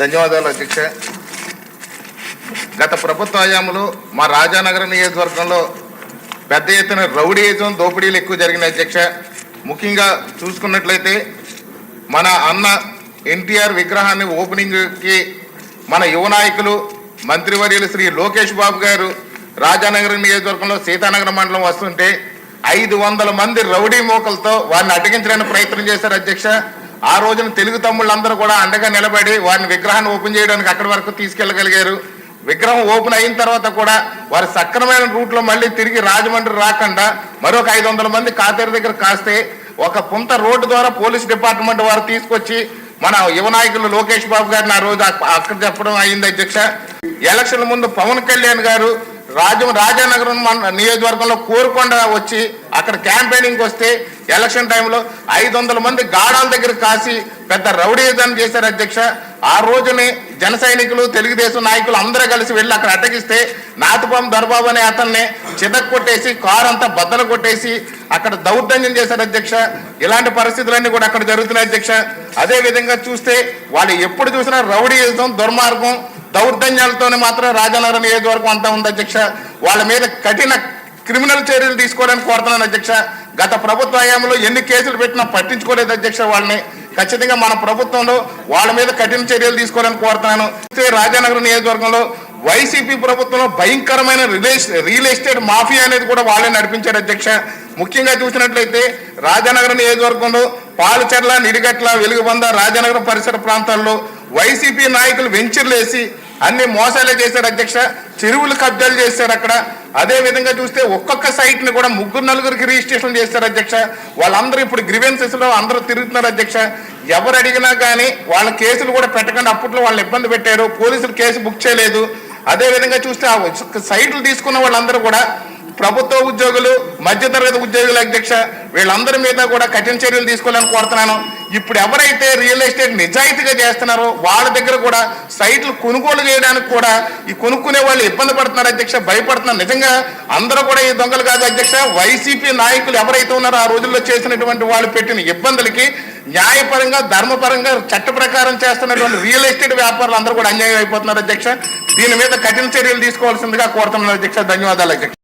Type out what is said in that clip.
ధన్యవాదాలు అధ్యక్ష. గత ప్రభుత్వ హయాంలో మా రాజానగర నియోజకవర్గంలో పెద్ద ఎత్తున రౌడీయిజం దోపిడీలు ఎక్కువ జరిగిన అధ్యక్ష. ముఖ్యంగా చూసుకున్నట్లయితే మన అన్న ఎన్టీఆర్ విగ్రహాన్ని ఓపెనింగ్కి మన యువ నాయకులు మంత్రివర్యులు శ్రీ లోకేష్ బాబు గారు రాజానగరం నియోజకవర్గంలో సీతానగర మండలం వస్తుంటే ఐదు వందల మంది రౌడీ మోకలతో వారిని అటగించడానికి ప్రయత్నం చేశారు అధ్యక్ష. ఆ రోజున తెలుగు తమ్ముళ్ళందరూ కూడా అండగా నిలబడి వారిని విగ్రహాన్ని ఓపెన్ చేయడానికి అక్కడి వరకు తీసుకెళ్ళగలిగారు విగ్రహం ఓపెన్ అయిన తర్వాత కూడా వారి సక్రమైన రూట్లో మళ్ళీ తిరిగి రాజమండ్రి రాకుండా మరొక ఐదు వందల మంది కాతేరు దగ్గర కాస్తే ఒక పుంత రోడ్డు ద్వారా పోలీస్ డిపార్ట్మెంట్ వారు తీసుకొచ్చి మన యువ నాయకులు లోకేష్ బాబు గారిని ఆ రోజు అక్కడ చెప్పడం అయింది అధ్యక్ష. ఎలక్షన్ల ముందు పవన్ కళ్యాణ్ గారు రాజ రాజానగరం మన నియోజకవర్గంలో కోరుకొండ వచ్చి అక్కడ క్యాంపెయినింగ్ వస్తే ఎలక్షన్ టైంలో ఐదు వందల మంది గాడాల దగ్గర కాసి పెద్ద రౌడీజం చేశారు అధ్యక్ష. ఆ రోజుని జన సైనికులు తెలుగుదేశం నాయకులు అందరూ కలిసి వెళ్ళి అక్కడ అటకిస్తే నాటుపాం దర్బాబు అనే అతన్ని చితక్ కొట్టేసి కారు అంతా బద్దలు కొట్టేసి అక్కడ దౌర్జన్యం చేశారు అధ్యక్ష. ఇలాంటి పరిస్థితులన్నీ కూడా అక్కడ జరుగుతున్నాయి అధ్యక్ష. అదేవిధంగా చూస్తే వాళ్ళు ఎప్పుడు చూసినా రౌడీయిజం దుర్మార్గం దౌర్జన్యాలతోనే మాత్రం రాజానగరం నియోజకవర్గం అంతా ఉంది అధ్యక్ష. వాళ్ళ మీద కఠిన క్రిమినల్ చర్యలు తీసుకోవడానికి కోరుతున్నాను అధ్యక్ష. గత ప్రభుత్వ హయాంలో ఎన్ని కేసులు పెట్టినా పట్టించుకోలేదు అధ్యక్ష వాళ్ళని. ఖచ్చితంగా మన ప్రభుత్వంలో వాళ్ళ మీద కఠిన చర్యలు తీసుకోవాలని కోరుతున్నాను. రాజానగరం నియోజకవర్గంలో వైసీపీ ప్రభుత్వంలో భయంకరమైన రిలేస్ రియల్ ఎస్టేట్ మాఫియా అనేది కూడా వాళ్ళే నడిపించారు అధ్యక్ష. ముఖ్యంగా చూసినట్లయితే రాజానగరం నియోజకవర్గంలో పాలచెర్ల నిడిగట్ల వెలుగుబంద రాజానగరం పరిసర ప్రాంతాల్లో వైసీపీ నాయకులు వెంచర్లు వేసి అన్ని మోసాలే చేశారు అధ్యక్ష. చెరువులు కబ్జాలు చేశారు అక్కడ. అదే విధంగా చూస్తే ఒక్కొక్క సైట్ని కూడా ముగ్గురు నలుగురికి రిజిస్ట్రేషన్ చేశారు అధ్యక్ష. వాళ్ళందరూ ఇప్పుడు గ్రివెన్సెస్లో అందరూ తిరుగుతున్నారు అధ్యక్ష. ఎవరు అడిగినా కానీ వాళ్ళ కేసులు కూడా పెట్టకుండా అప్పట్లో వాళ్ళు ఇబ్బంది పెట్టారు. పోలీసులు కేసు బుక్ చేయలేదు. అదే విధంగా చూస్తే ఆ సైట్లు తీసుకున్న వాళ్ళందరూ కూడా ప్రభుత్వ ఉద్యోగులు మధ్యతరగతి ఉద్యోగుల అధ్యక్ష వీళ్ళందరి మీద కూడా కఠిన చర్యలు తీసుకోవాలని కోరుతున్నాను. ఇప్పుడు ఎవరైతే రియల్ ఎస్టేట్ నిజాయితీగా చేస్తున్నారో వాళ్ళ దగ్గర కూడా సైట్లు కొనుగోలు చేయడానికి కూడా ఈ కొనుక్కునే వాళ్ళు ఇబ్బంది పడుతున్నారు అధ్యక్ష భయపడుతున్నారు. నిజంగా అందరూ కూడా ఈ దొంగలు కాదు అధ్యక్ష. వైసీపీ నాయకులు ఎవరైతే ఉన్నారో ఆ రోజుల్లో చేసినటువంటి వాళ్ళు పెట్టిన ఇబ్బందులకి న్యాయపరంగా ధర్మపరంగా చట్ట ప్రకారం చేస్తున్నటువంటి రియల్ ఎస్టేట్ వ్యాపారులు అందరూ కూడా అన్యాయం అయిపోతున్నారు అధ్యక్ష. దీని మీద కఠిన చర్యలు తీసుకోవాల్సిందిగా కోరుతున్నాను అధ్యక్ష. ధన్యవాదాలు అధ్యక్ష.